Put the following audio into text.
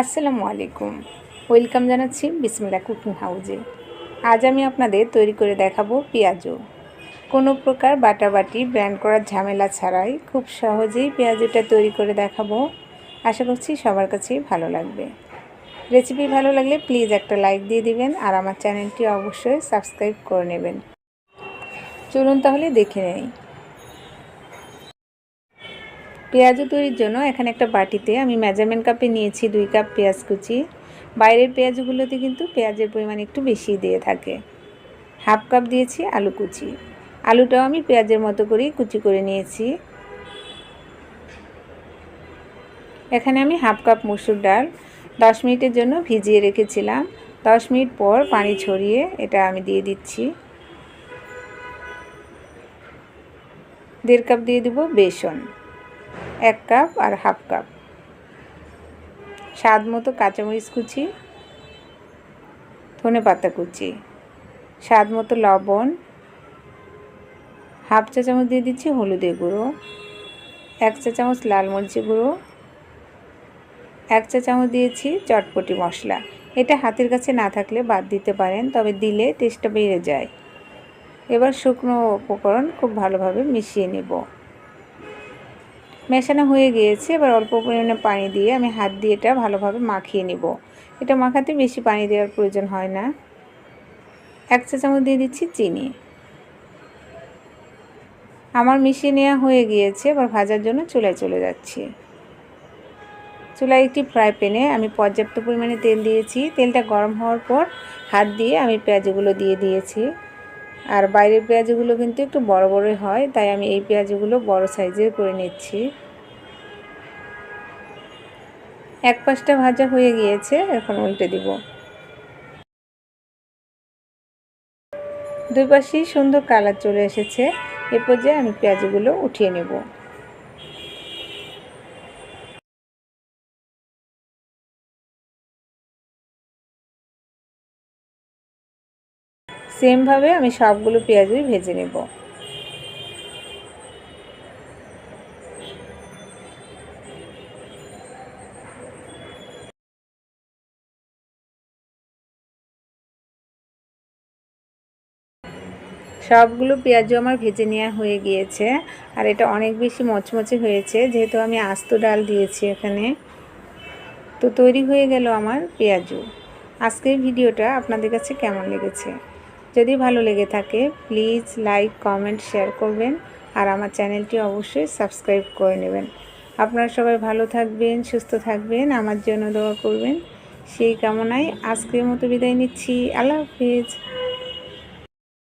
আসসালামু আলাইকুম। ওয়েলকাম জানাচ্ছি বিসমিল্লা কুকিং হাউজে। আজ আমি আপনাদের তৈরি করে দেখাবো পেঁয়াজু কোনো প্রকার বাটাবাটি, ব্র্যান্ড করার ঝামেলা ছাড়াই খুব সহজেই পেঁয়াজুটা তৈরি করে দেখাবো। আশা করছি সবার কাছেই ভালো লাগবে। রেসিপি ভালো লাগলে প্লিজ একটা লাইক দিয়ে দিবেন আর আমার চ্যানেলটি অবশ্যই সাবস্ক্রাইব করে নেবেন। চলুন তাহলে দেখে নেই। পেঁয়াজু তৈরির জন্য এখানে একটা বাটিতে আমি মেজারমেন্ট কাপে নিয়েছি দুই কাপ পেঁয়াজ কুচি। বাইরের পেঁয়াজগুলোতে কিন্তু পেঁয়াজের পরিমাণ একটু বেশি দিয়ে থাকে। হাফ কাপ দিয়েছি আলু কুচি। আলুটাও আমি পেঁয়াজের মতো করেই কুচি করে নিয়েছি। এখানে আমি হাফ কাপ মুসুর ডাল দশ মিনিটের জন্য ভিজিয়ে রেখেছিলাম। দশ মিনিট পর পানি ছড়িয়ে এটা আমি দিয়ে দিচ্ছি। দেড় কাপ দিয়ে দেবো বেসন। এক কাপ আর হাফ কাপ। স্বাদ মতো কাঁচামরিচ কুচি, ধনে পাতা কুচি, স্বাদ মতো লবণ, হাফ চা চামচ দিয়ে দিচ্ছি হলুদের গুঁড়ো, এক চা চামচ লাল মরিচের গুঁড়ো, এক চা চামচ দিয়েছি চটপটি মশলা। এটা হাতের কাছে না থাকলে বাদ দিতে পারেন, তবে দিলে টেস্টটা বেড়ে যায়। এবার শুকনো উপকরণ খুব ভালোভাবে মিশিয়ে নেব। মেশানো হয়ে গিয়েছে। এবার অল্প পরিমাণে পানি দিয়ে আমি হাত দিয়ে এটা ভালোভাবে মাখিয়ে নেব। এটা মাখাতে বেশি পানি দেওয়ার প্রয়োজন হয় না। এক চা চামচ দিয়ে দিচ্ছি চিনি। আমার মিশিয়ে নেওয়া হয়ে গিয়েছে। এবার ভাজার জন্য চুলায় চলে যাচ্ছি। চুলায় একটি ফ্রাই প্যানে আমি পর্যাপ্ত পরিমাণে তেল দিয়েছি। তেলটা গরম হওয়ার পর হাত দিয়ে আমি পেঁয়াজগুলো দিয়ে দিয়েছি। আর বাইরের পেঁয়াজগুলো কিন্তু একটু বড় বড়ই হয়, তাই আমি এই পেঁয়াজগুলো বড় সাইজের করে নিচ্ছি। এক পাশটা ভাজা হয়ে গিয়েছে, এখন উল্টে দিব। দুই পাশেই সুন্দর কালার চলে এসেছে, এ পর্যায়ে আমি পেঁয়াজগুলো উঠিয়ে নেব। সেমভাবে আমি সবগুলো পেঁয়াজই ভেজে নেব। সবগুলো পেঁয়াজও আমার ভেজে নেওয়া হয়ে গিয়েছে, আর এটা অনেক বেশি মচমচে হয়েছে, যেহেতু আমি আস্ত ডাল দিয়েছি এখানে। তো তৈরি হয়ে গেল আমার পেঁয়াজু আজকের ভিডিওটা আপনাদের কাছে কেমন লেগেছে? যদি ভালো লেগে থাকে প্লিজ লাইক কমেন্ট শেয়ার করবেন আর আমার চ্যানেলটি অবশ্যই সাবস্ক্রাইব করে নেবেন। আপনারা সবাই ভালো থাকবেন, সুস্থ থাকবেন, আমার জন্য দোয়া করবেন। সেই কামনায় আজকের মতো বিদায় নিচ্ছি। আল্লাহ হাফিজ।